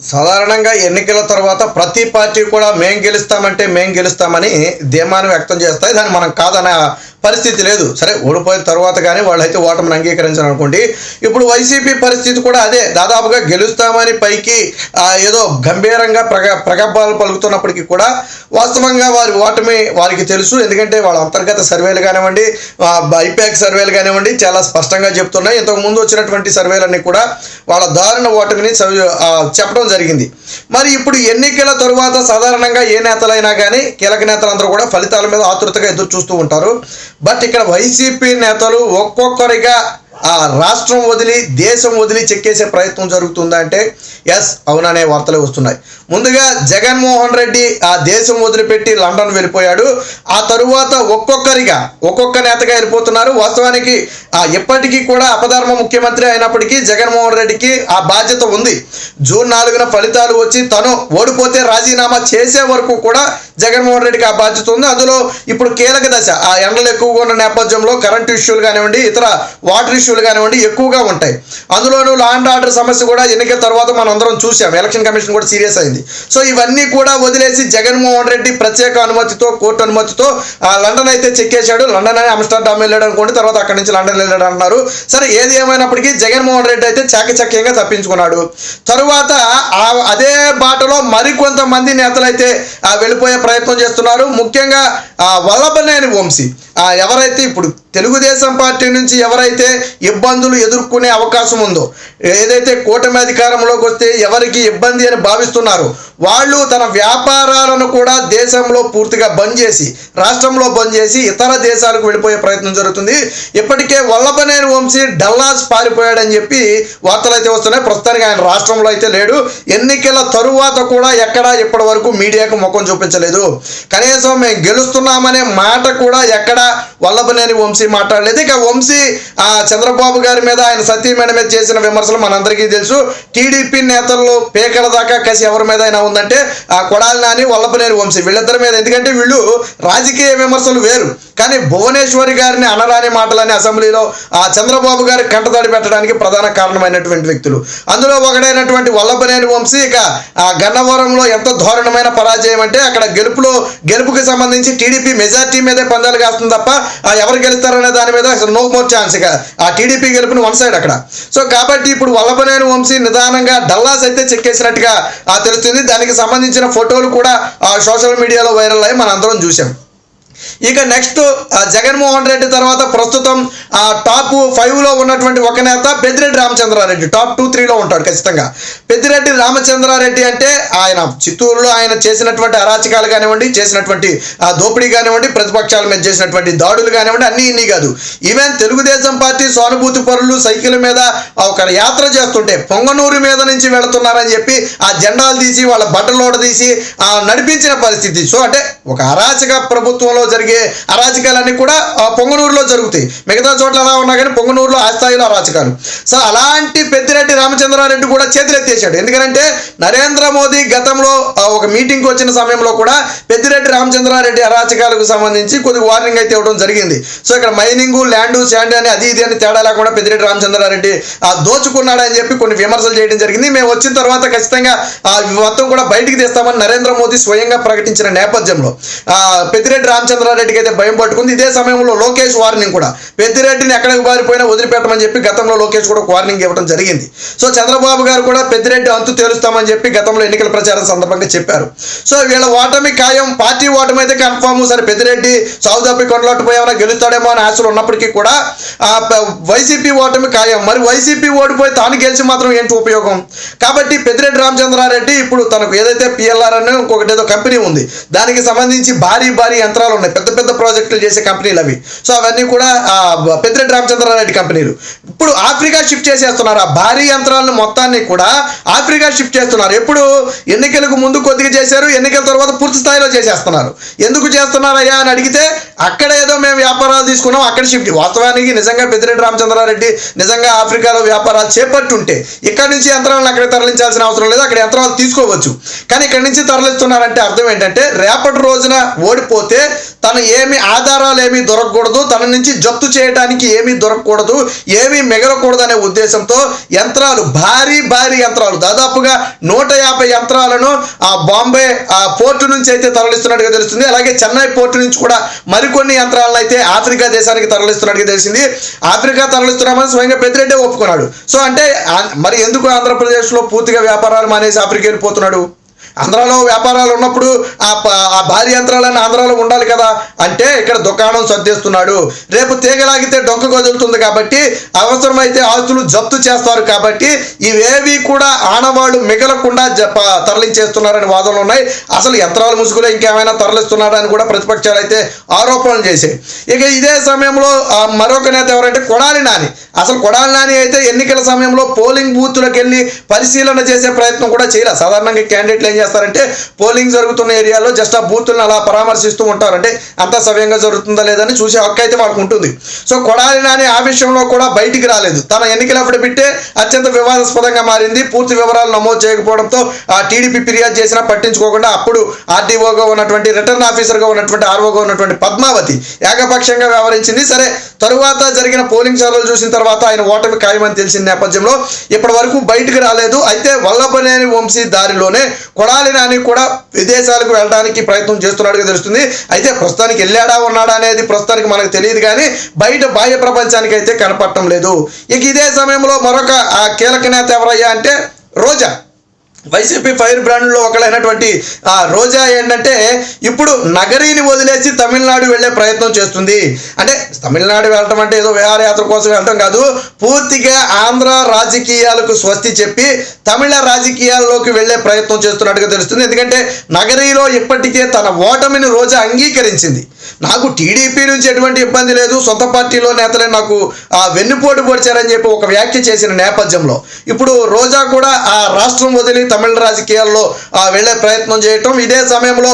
సాధారణంగా ఎన్నికల తర్వాత ప్రతి పార్టీ కూడా మేం గెలుస్తామంటే మేం గెలుస్తామని ధీమాను వ్యక్తం చేస్తాయి. దాన్ని మనం కాదనే పరిస్థితి లేదు. సరే ఓడిపోయిన తర్వాత కానీ వాళ్ళైతే ఓటమిని అంగీకరించారు అనుకోండి ఇప్పుడు వైసీపీ పరిస్థితి కూడా అదే. దాదాపుగా గెలుస్తామని పైకి ఏదో గంభీరంగా ప్రగ ప్రగల్భాలు పలుకుతున్నప్పటికీ కూడా వాస్తవంగా వారి ఓటమి వారికి తెలుసు. ఎందుకంటే వాళ్ళ అంతర్గత సర్వేలు కానివ్వండి ఐపాక్ సర్వేలు కానివ్వండి చాలా స్పష్టంగా చెప్తున్నాయి. ఇంతకు ముందు వచ్చినటువంటి సర్వేలన్నీ కూడా వాళ్ళ దారుణ ఓటమిని సవి- చెప్పడం జరిగింది. మరి ఇప్పుడు ఎన్నికల తరువాత సాధారణంగా ఏ నేతలైనా కానీ కీలక నేతలందరూ కూడా ఫలితాల మీద ఆతృతగా ఎదురు చూస్తూ ఉంటారు. బట్ ఇక్కడ వైసీపీ నేతలు ఒక్కొక్కరిగా ఆ రాష్ట్రం వదిలి దేశం వదిలి చెక్కేసే ప్రయత్నం జరుగుతుందా అంటే ఎస్ అవుననే వార్తలు వస్తున్నాయి. ముందుగా జగన్మోహన్ రెడ్డి ఆ దేశం వదిలిపెట్టి లండన్ వెళ్ళిపోయాడు. ఆ తరువాత ఒక్కొక్కరిగా ఒక్కొక్క నేతగా వెళ్ళిపోతున్నారు. వాస్తవానికి ఆ ఇప్పటికీ కూడా అపధర్మ ముఖ్యమంత్రి అయినప్పటికీ జగన్మోహన్ రెడ్డికి ఆ బాధ్యత ఉంది. జూన్ నాలుగున ఫలితాలు వచ్చి తను ఓడిపోతే రాజీనామా చేసే వరకు కూడా జగన్మోహన్ రెడ్డికి ఆ బాధ్యత ఉంది. అందులో ఇప్పుడు కీలక దశ ఆ ఎండలు ఎక్కువగా ఉన్న నేపథ్యంలో కరెంట్ ఇష్యూలు కానివ్వండి ఇతర వాటర్ ఇష్యూలు కానివ్వండి ఎక్కువగా ఉంటాయి. అందులోనూ లా అండ్ ఆర్డర్ సమస్య కూడా ఎన్నికల తర్వాత మనం అందరం చూసాం ఎలక్షన్ కమిషన్ కూడా సీరియస్ అయింది. సో ఇవన్నీ కూడా వదిలేసి జగన్మోహన్ రెడ్డి ప్రత్యేక అనుమతితో కోర్టు అనుమతితో ఆ లండన్ అయితే చెక్కేశాడు. లండన్ అని అమ్స్టర్డామ్ వెళ్ళాడు అనుకోండి తర్వాత అక్కడి నుంచి లండన్ వెళ్ళాడు అంటున్నారు సరే ఏది ఏమైనప్పటికీ జగన్మోహన్ రెడ్డి అయితే చాకచక్యంగా తప్పించుకున్నాడు. తరువాత అదే బాటలో మరికొంతమంది నేతలైతే అయితే వెళ్ళిపోయే ప్రయత్నం చేస్తున్నారు. ముఖ్యంగా ఆ వల్లభనేని వంశీ. ఎవరైతే ఇప్పుడు తెలుగుదేశం పార్టీ నుంచి ఎవరైతే ఇబ్బందులు ఎదుర్కొనే అవకాశం ఉందో ఏదైతే కూటమి అధికారంలోకి వస్తే ఎవరికి ఇబ్బంది అని భావిస్తున్నారో వాళ్ళు తన వ్యాపారాలను కూడా దేశంలో పూర్తిగా బంద్ చేసి రాష్ట్రంలో బంద్ చేసి ఇతర దేశాలకు వెళ్ళిపోయే ప్రయత్నం జరుగుతుంది. ఇప్పటికే వల్లభనేని వంశీ డల్లాస్ పారిపోయాడని చెప్పి వార్తలు అయితే వస్తున్నాయి. ప్రస్తుతానికి ఆయన రాష్ట్రంలో అయితే లేడు. ఎన్నికల తరువాత కూడా ఎక్కడా ఇప్పటి వరకు మీడియాకు ముఖం చూపించలేదు. కనీసం మేము గెలుస్తున్నామనే మాట కూడా ఎక్కడా వల్లభనేని వంశీ మాట్లాడలేదు. ఇక వంశీ ఆ చంద్రబాబు గారి మీద ఆయన సతీమణి మీద చేసిన విమర్శలు మనందరికీ తెలుసు. టీడీపీ నేతల్లో పేకల దాకా కసి ఎవరి మీద అయినా ఉందంటే ఆ కొడాలి నాని వల్లభనేని వంశీ వీళ్ళిద్దరి మీద. ఎందుకంటే వీళ్ళు రాజకీయ విమర్శలు వేరు. కానీ భువనేశ్వరి గారిని అనరాని మాటలని అసెంబ్లీలో ఆ చంద్రబాబు గారి కంటతడి పెట్టడానికి ప్రధాన కారణమైనటువంటి వ్యక్తులు. అందులో ఒకడైనటువంటి వల్లభనేని వంశీ ఇక ఆ గన్నవరంలో ఎంత దారుణమైన పరాజయం అంటే అక్కడ గెలుపులో గెలుపుకి సంబంధించి టీడీపీ మెజార్టీ మీదే పందాలు కాస్తుంది తప్ప ఆ ఎవరు గెలుస్తారనే దాని మీద అసలు నో మోర్ ఛాన్స్ ఇక. ఆ టీడీపీ గెలుపుని వన్ సైడ్ అక్కడ. సో కాబట్టి ఇప్పుడు వల్లభనేని వంశీ నిదానంగా డల్లాస్ అయితే చెక్కేసినట్టుగా తెలుస్తుంది. దానికి సంబంధించిన ఫోటోలు కూడా ఆ సోషల్ మీడియాలో వైరల్ అయ్యి మనం అందరం చూసాం ఇక నెక్స్ట్ జగన్మోహన్ రెడ్డి తర్వాత ప్రస్తుతం ఆ టాప్ ఫైవ్లో ఉన్నటువంటి ఒక నేత పెద్దిరెడ్డి రామచంద్రారెడ్డి. టాప్ టూ త్రీలో ఉంటాడు ఖచ్చితంగా. పెద్దిరెడ్డి రామచంద్రారెడ్డి అంటే ఆయన చిత్తూరులో ఆయన చేసినటువంటి అరాచకాలు కానివ్వండి చేసినటువంటి ఆ దోపిడీ కానివ్వండి ప్రతిపక్షాల మీద చేసినటువంటి దాడులు కానివ్వండి అన్నీ ఇన్ని కాదు. ఈవెన్ తెలుగుదేశం పార్టీ సానుభూతి పరులు సైకిల్ మీద ఒక యాత్ర చేస్తుంటే పొంగనూరు మీద నుంచి వెళుతున్నారని చెప్పి ఆ జెండాలు తీసి వాళ్ళ బట్టలోడ తీసి ఆ నడిపించిన పరిస్థితి. సో అంటే ఒక అరాచక ప్రభుత్వంలో జరిగే అరాచకాలన్నీ కూడా పొంగనూరులో జరుగుతాయి. మిగతా చోట్ల ఎలా ఉన్నా కానీ పొంగనూరులో ఆ స్థాయిలో అరాచకాలు. సో అలాంటి పెద్దిరెడ్డి రామచంద్రారెడ్డి కూడా చేతులెత్తేశాడు. ఎందుకంటే నరేంద్ర మోదీ గతంలో ఒక మీటింగ్కి వచ్చిన సమయంలో కూడా పెద్దిరెడ్డి రామచంద్రారెడ్డి అరాచకాలకు సంబంధించి కొద్దిగా వార్నింగ్ అయితే ఇవ్వడం జరిగింది. సో ఇక్కడ మైనింగ్ ల్యాండ్ శాండ్ అని అది ఇది అని తేడా లేకుండా పెద్దిరెడ్డి రామచంద్రారెడ్డి దోచుకున్నాడని చెప్పి కొన్ని విమర్శలు చేయడం జరిగింది. మేము వచ్చిన తర్వాత ఖచ్చితంగా ఆ మొత్తం కూడా బయటికి తీస్తామని నరేంద్ర మోదీ స్వయంగా ప్రకటించిన నేపథ్యంలో పెద్దిరెడ్డి రామచంద్రారెడ్డికి అయితే భయం పట్టుకుంది. ఇదే సమయంలో లోకేష్ వార్నింగ్ కూడా పెద్దిరెడ్డిని ఎక్కడికి పారిపోయినా వదిలిపెట్టమని చెప్పి గతంలో లోకేష్ కూడా వార్నింగ్ ఇవ్వడం జరిగింది. సో చంద్రబాబు గారు కూడా పెద్దిరెడ్డి అంతు తేలుస్తామని చెప్పి గతంలో ఎన్నికల ప్రచారం సందర్భంగా చెప్పారు. సో వీళ్ళ ఓటమి ఖాయం పార్టీ ఓటమి అయితే కన్ఫామ్. సరే పెద్దిరెడ్డి సౌత్ ఆఫ్రికా కొనలాట్టుపోయేమైనా గెలుస్తాడేమో అని ఆశలు ఉన్నప్పటికీ కూడా ఆ వైసీపీ ఓటమి ఖాయం. మరి వైసీపీ ఓడిపోయి తాను గెలిచి మాత్రం ఏంటి ఉపయోగం? కాబట్టి పెద్దిరెడ్డి రామచంద్రారెడ్డి ఇప్పుడు తనకు ఏదైతే పిఎల్ఆర్ అని ఇంకొకటి ఏదో కంపెనీ ఉంది. దానికి సంబంధించి భారీ భారీ యంత్రాలు ఉన్నాయి. పెద్ద పెద్ద ప్రాజెక్టులు చేసే కంపెనీలు అవి. సో అవన్నీ కూడా పెద్దిరెడ్డి రామచంద్రారెడ్డి కంపెనీలు. ఇప్పుడు ఆఫ్రికా షిఫ్ట్ చేసేస్తున్నారు. ఆ భారీ యంత్రాలను మొత్తాన్ని కూడా ఆఫ్రికా షిఫ్ట్ చేస్తున్నారు. ఎప్పుడు ఎన్నికలకు ముందు కొద్దిగా చేశారు ఎన్నికల తర్వాత పూర్తి స్థాయిలో చేసేస్తున్నారు. ఎందుకు చేస్తున్నారయ్యా అని అడిగితే అక్కడ ఏదో మేము వ్యాపారాలు తీసుకున్నాం అక్కడ షిఫ్ట్. వాస్తవానికి నిజంగా పెద్దిరెడ్డి రామచంద్రారెడ్డి నిజంగా ఆఫ్రికాలో వ్యాపారాలు చేపట్టుంటే ఇక్కడ నుంచి యంత్రాలను అక్కడ తరలించాల్సిన అవసరం లేదు అక్కడ యంత్రాలు తీసుకోవచ్చు. కానీ ఇక్కడ నుంచి తరలిస్తున్నారంటే అర్థం ఏంటంటే రేపటి రోజున ఓడిపోతే తన ఏమి ఆధారాలు ఏమీ దొరకకూడదు తన నుంచి జప్తు చేయడానికి ఏమీ దొరకకూడదు ఏమీ మిగలకూడదు అనే ఉద్దేశంతో యంత్రాలు భారీ భారీ యంత్రాలు. దాదాపుగా నూట యాభై యంత్రాలను ఆ బాంబే ఆ పోర్టు నుంచి అయితే తరలిస్తున్నట్టుగా తెలుస్తుంది. అలాగే చెన్నై పోర్టు నుంచి కూడా మరికొన్ని యంత్రాలను అయితే ఆఫ్రికా దేశానికి తరలిస్తున్నట్టుగా తెలిసింది. ఆఫ్రికా తరలిస్తున్నామని స్వయంగా పెద్దిరెడ్డి ఒప్పుకున్నాడు. సో అంటే మరి ఎందుకు ఆంధ్రప్రదేశ్లో పూర్తిగా వ్యాపారాలు మానేసి ఆఫ్రికా వెళ్ళిపోతున్నాడు? ఆంధ్రాలో వ్యాపారాలు ఉన్నప్పుడు ఆ ఆ భారీ యంత్రాలన్నీ ఆంధ్రాలో ఉండాలి కదా. అంటే ఇక్కడ దుకాణం సర్దేస్తున్నాడు. రేపు తీగలాగితే డొంక కదులుతుంది కాబట్టి అవసరమైతే ఆస్తులు జప్తు చేస్తారు కాబట్టి ఇవేవి కూడా ఆనవాళ్ళు మిగలకుండా జప తరలించేస్తున్నారని వాదనలు ఉన్నాయి. అసలు యంత్రాలు ముసుగులో ఇంకేమైనా తరలిస్తున్నాడని కూడా ప్రతిపక్షాలు అయితే ఆరోపణలు చేశాయి. ఇక ఇదే సమయంలో మరొక నేత ఎవరంటే కొడాలి నాని. అసలు కొడాలి నాని అయితే ఎన్నికల సమయంలో పోలింగ్ బూత్లకు వెళ్ళి పరిశీలన చేసే ప్రయత్నం కూడా చేయాలి. సాధారణంగా క్యాండిడేట్లు ఏం చేస్తారంటే పోలింగ్ జరుగుతున్న ఏరియాలో జస్ట్ ఆ బూతులను అలా పరామర్శిస్తూ ఉంటారంటే అంతా సవ్యంగా జరుగుతుందా లేదని చూసే హక్కు అయితే వాళ్ళకు ఉంటుంది. సో కొడాలి నాని ఆ విషయంలో కూడా బయటికి రాలేదు. తన ఎన్నికల అఫిడవిట్టే అత్యంత వివాదాస్పదంగా మారింది. పూర్తి వివరాలు నమోదు చేయకపోవడంతో ఆ టీడీపీ ఫిర్యాదు చేసినా పట్టించుకోకుండా అప్పుడు ఆర్డీఓగా ఉన్నటువంటి రిటర్న్ ఆఫీసర్గా ఉన్నటువంటి ఆర్ఓగా ఉన్నటువంటి పద్మావతి ఏకపక్షంగా వ్యవహరించింది. సరే తరువాత జరిగిన పోలింగ్ సర్వేలు చూసిన తర్వాత ఆయన ఓటమి ఖాయమని తెలిసిన నేపథ్యంలో ఇప్పటి వరకు బయటకు రాలేదు. అయితే వల్లభనేని వంశీ దారిలోనే కొడాలి నాని కూడా విదేశాలకు వెళ్ళడానికి ప్రయత్నం చేస్తున్నాడుగా తెలుస్తుంది. అయితే ప్రస్తుతానికి వెళ్ళాడా ఉన్నాడా అనేది ప్రస్తుతానికి మనకు తెలియదు కానీ బయట బాహ్య ప్రపంచానికి అయితే కనపడటం లేదు. ఇక ఇదే సమయంలో మరొక ఆ కీలక నేత ఎవరయ్యా అంటే రోజా. వైసీపీ ఫైర్ బ్రాండ్లో ఒకళ్ళైనటువంటి ఆ రోజా ఏంటంటే ఇప్పుడు నగరీని వదిలేసి తమిళనాడు వెళ్ళే ప్రయత్నం చేస్తుంది. అంటే తమిళనాడు వెళ్ళటం అంటే ఏదో విహారయాత్ర కోసం వెళ్ళటం కాదు పూర్తిగా ఆంధ్ర రాజకీయాలకు స్వస్తి చెప్పి తమిళ రాజకీయాల్లోకి వెళ్ళే ప్రయత్నం చేస్తున్నట్టుగా తెలుస్తుంది. ఎందుకంటే నగరీలో ఇప్పటికే తన ఓటమిని రోజా అంగీకరించింది. నాకు టీడీపీ నుంచి ఎటువంటి ఇబ్బంది లేదు. సొంత పార్టీలో నేతలే నాకు ఆ వెన్నుపోటు పొడిచారని చెప్పి ఒక వ్యాఖ్య చేసిన నేపథ్యంలో ఇప్పుడు రోజా కూడా ఆ రాష్ట్రం వదిలి తమిళ రాజకీయాల్లో వెళ్ళే ప్రయత్నం చేయటం. ఇదే సమయంలో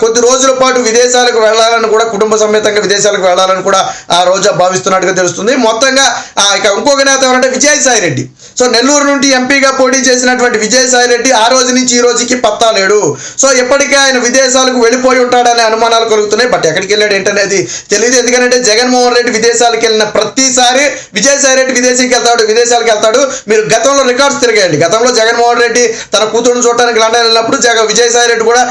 కొద్ది రోజుల పాటు విదేశాలకు వెళ్ళాలని కూడా కుటుంబ సమేతంగా విదేశాలకు వెళ్ళాలని కూడా ఆ రోజా భావిస్తున్నట్టుగా తెలుస్తుంది. మొత్తంగా ఆ, ఇక ఇంకొక నేత ఎవరంటే విజయసాయి రెడ్డి. సో నెల్లూరు నుండి ఎంపీగా పోటీ చేసినటువంటి విజయసాయి రెడ్డి ఆ రోజు నుంచి ఈ రోజుకి పత్తా లేడు. సో ఎప్పటికీ ఆయన విదేశాలకు వెళ్ళిపోయి ఉంటాడనే అనుమానాలు కలుగుతున్నాయి. బట్ ఎక్కడికి వెళ్ళాడు ఏంటనేది తెలియదు ఎందుకంటే జగన్మోహన్ రెడ్డి విదేశాలకు వెళ్ళిన ప్రతిసారి విజయసాయి రెడ్డి విదేశీకి వెళ్తాడు విదేశాలకు వెళ్తాడు. మీరు గతంలో రికార్డ్స్ తిరగండి గతంలో జగన్మోహన్ రెడ్డి తన కూతురును చూడటానికి లండన్ వెళ్ళినప్పుడు జగ విజయసాయి రెడ్డి కూడా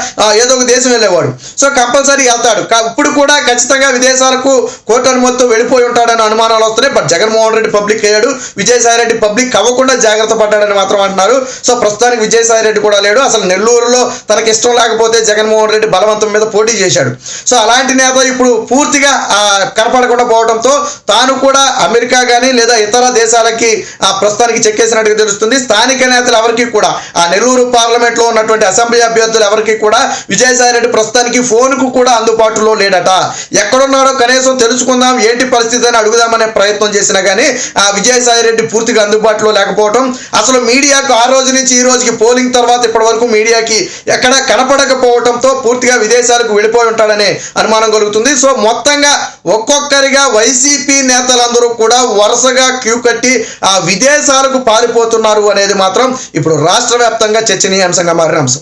ఏదో ఒక దేశం వెళ్ళేవాడు. సో కంపల్సరీ వెళ్తాడు. ఇప్పుడు కూడా ఖచ్చితంగా విదేశాలకు కోర్టు అనుమతితో వెళ్ళిపోయి ఉంటాడని అనుమానాలు వస్తున్నాయి. బట్ జగన్మోహన్ రెడ్డి పబ్లిక్ అయ్యాడు. విజయసాయి రెడ్డి పబ్లిక్ తప్పకుండా జాగ్రత్త పడ్డాడని మాత్రం అంటున్నారు. సో ప్రస్తుతానికి విజయసాయి రెడ్డి కూడా లేడు. అసలు నెల్లూరులో తనకి ఇష్టం లేకపోతే జగన్మోహన్ రెడ్డి బలవంతం మీద పోటీ చేశాడు. సో అలాంటి నేత ఇప్పుడు పూర్తిగా కనపడకుండా పోవడంతో తాను కూడా అమెరికా కానీ లేదా ఇతర దేశాలకి ఆ ప్రస్తుతానికి చెక్కేసినట్టుగా తెలుస్తుంది. స్థానిక నేతలు ఎవరికి కూడా ఆ నెల్లూరు పార్లమెంట్లో ఉన్నటువంటి అసెంబ్లీ అభ్యర్థులు ఎవరికి కూడా విజయసాయి రెడ్డి ప్రస్తుతానికి ఫోన్కు కూడా అందుబాటులో లేడట. ఎక్కడున్నాడో కనీసం తెలుసుకుందాం ఏంటి పరిస్థితి అని అడుగుదామనే ప్రయత్నం చేసినా కానీ ఆ విజయసాయి రెడ్డి పూర్తిగా అందుబాటులో లేకపోవటం. అసలు మీడియాకు ఆ రోజు నుంచి ఈ రోజుకి పోలింగ్ తర్వాత ఇప్పటి వరకు మీడియాకి ఎక్కడ కనపడకపోవడంతో పూర్తిగా విదేశాలకు వెళ్ళిపోయి ఉంటాడనే అనుమానం కలుగుతుంది. సో మొత్తంగా ఒక్కొక్కరిగా వైసీపీ నేతలందరూ కూడా వరుసగా క్యూ కట్టి ఆ విదేశాలకు పారిపోతున్నారు అనేది మాత్రం ఇప్పుడు రాష్ట్ర వ్యాప్తంగా చర్చనీయాంశంగా మారిన అంశం.